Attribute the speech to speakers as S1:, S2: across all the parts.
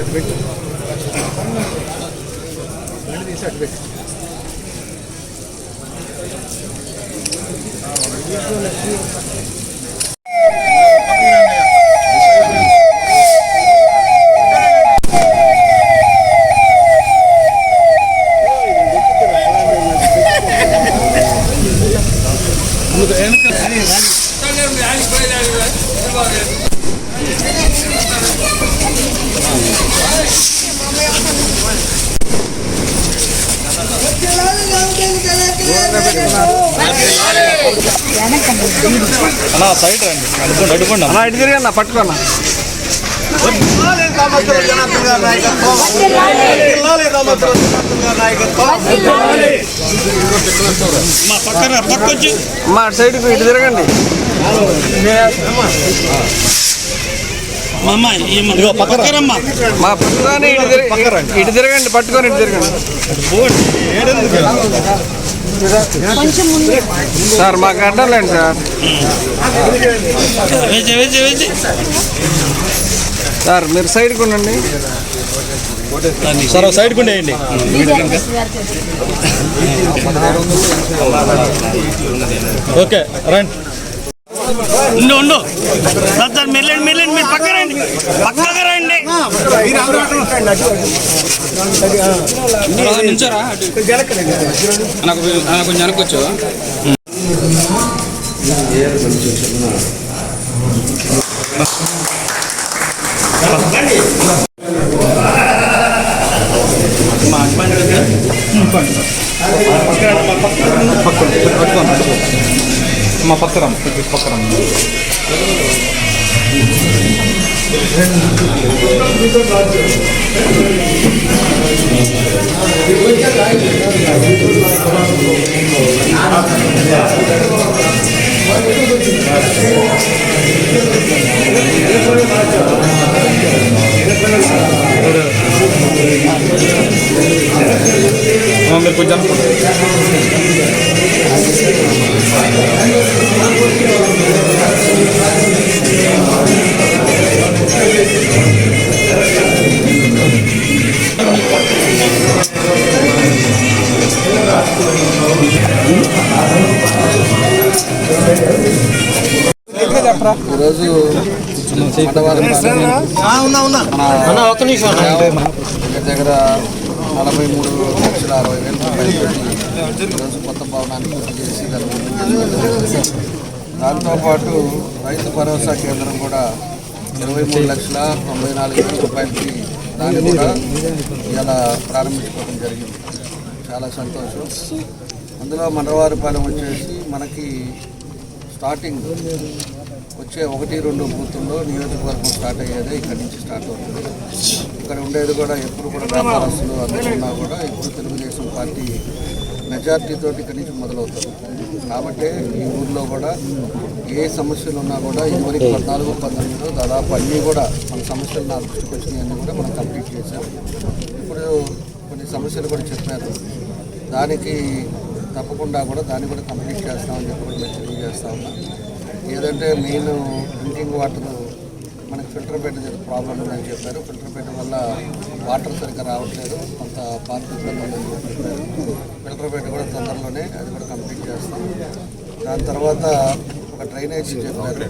S1: Advik. Wanneer is Advik? Ik ben er niet bij, ik ben er niet bij.
S2: అలా side రండి. అడుగుండి అడుగుండి
S3: అలా ఇటు తిరిగి అన్న పట్టుకున్నా
S2: మా పక్కన పక్కొచ్చి
S3: మా అటు సైడ్కి ఇటు తిరగండి.
S2: మా
S3: పట్టుకొని ఇటు తిరిగి ఇటు తిరగండి పట్టుకొని ఇటు తిరగండి. సార్ మాకు అడ్డంలేండి సార్. సార్ మీరు సైడ్కి ఉండండి.
S2: సార్ సైడ్ కుండేయండి ఓకే రండి. ఉండు ఉండు సార్ మెల్లండి మెల్లండి మీరు పక్క రండి. పక్కగా రండి.
S4: నాకు కొంచెం వెనకొచ్చు
S2: మా పక్కన పక్కన మీరు కొంచెం
S3: ఈరోజు మండవారం దగ్గర దగ్గర నలభై మూడు లక్షల అరవై వేల రూపాయలు పెట్టి ఈరోజు కొత్త భవనాన్ని పూర్తి చేసి దాంతోపాటు రైతు భరోసా కేంద్రం కూడా ఇరవై మూడు లక్షల తొంభై నాలుగు వేల రూపాయలకి దాన్ని కూడా ఇలా ప్రారంభించుకోవడం జరిగింది. చాలా సంతోషం. అందులో మండవారిపాలెం వచ్చేసి మనకి స్టార్టింగ్ వచ్చే ఒకటి రెండు బూతుల్లో నియోజకవర్గం స్టార్ట్ అయ్యేదే ఇక్కడి నుంచి స్టార్ట్ అవుతుంది. ఇక్కడ ఉండేది కూడా ఎప్పుడు కూడా వ్యాపారస్తులు అందరూ ఉన్నా కూడా ఇప్పుడు తెలుగుదేశం పార్టీ మెజార్టీతో ఇక్కడి నుంచి మొదలవుతుంది కాబట్టి ఈ ఊర్లో కూడా ఏ సమస్యలు ఉన్నా కూడా ఇదివరకు పద్నాలుగు పంతొమ్మిదిలో దాదాపు అన్నీ కూడా మన సమస్యలు నా దృష్టికి వచ్చినాయన్నీ కూడా మనం కంప్లీట్ చేశాం. ఇప్పుడు కొన్ని సమస్యలు కూడా చెప్పారు. దానికి తప్పకుండా కూడా దాన్ని కూడా కంప్లీట్ చేస్తామని చెప్పి కూడా మేము తెలియజేస్తా ఉన్నాం. ఏదంటే మెయిన్ డ్రింకింగ్ వాటర్ మనకి ఫిల్టర్ బెడ్ ప్రాబ్లం ఉందని చెప్పారు. ఫిల్టర్ పెట్టడం వల్ల వాటర్ సరిగ్గా రావట్లేదు. కొంత పాత ఇబ్బంది ఉందని చెప్పారు. ఫిల్టర్ కూడా తొందరలోనే అది కూడా కంప్లీట్ చేస్తాం. దాని తర్వాత ఒక డ్రైనేజ్ చెప్పారు.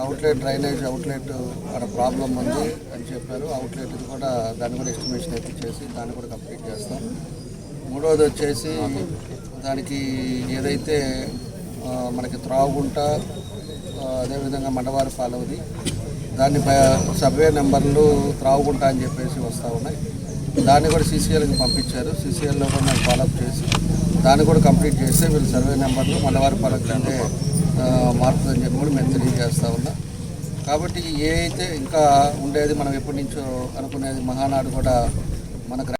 S3: అవుట్లెట్ డ్రైనేజ్ అవుట్లెట్ అక్కడ ప్రాబ్లం ఉంది అని చెప్పారు. అవుట్లెట్ కూడా దాన్ని కూడా ఎస్టిమేషన్ అయితే చేసి దాన్ని కూడా కంప్లీట్ చేస్తాం. మూడవది వచ్చేసి దానికి ఏదైతే మనకి త్రాగుంట అదేవిధంగా మండవారి పాలవుది దాన్ని ప- సర్వే నెంబర్లు త్రాగుంట అని చెప్పేసి వస్తూ ఉన్నాయి. దాన్ని కూడా సీసీఎల్కి పంపించారు. సీసీఎల్లో కూడా మేము ఫాలోఅప్ చేసి దాన్ని కూడా కంప్లీట్ చేస్తే వీళ్ళు సర్వే నెంబర్లు మండవారి పాలక మారుతుందని చెప్పి కూడా మేము తెలియజేస్తూ ఉన్నాం. కాబట్టి ఏ అయితే ఇంకా ఉండేది మనం ఎప్పటి నుంచో అనుకునేది మహానాడు కూడా మన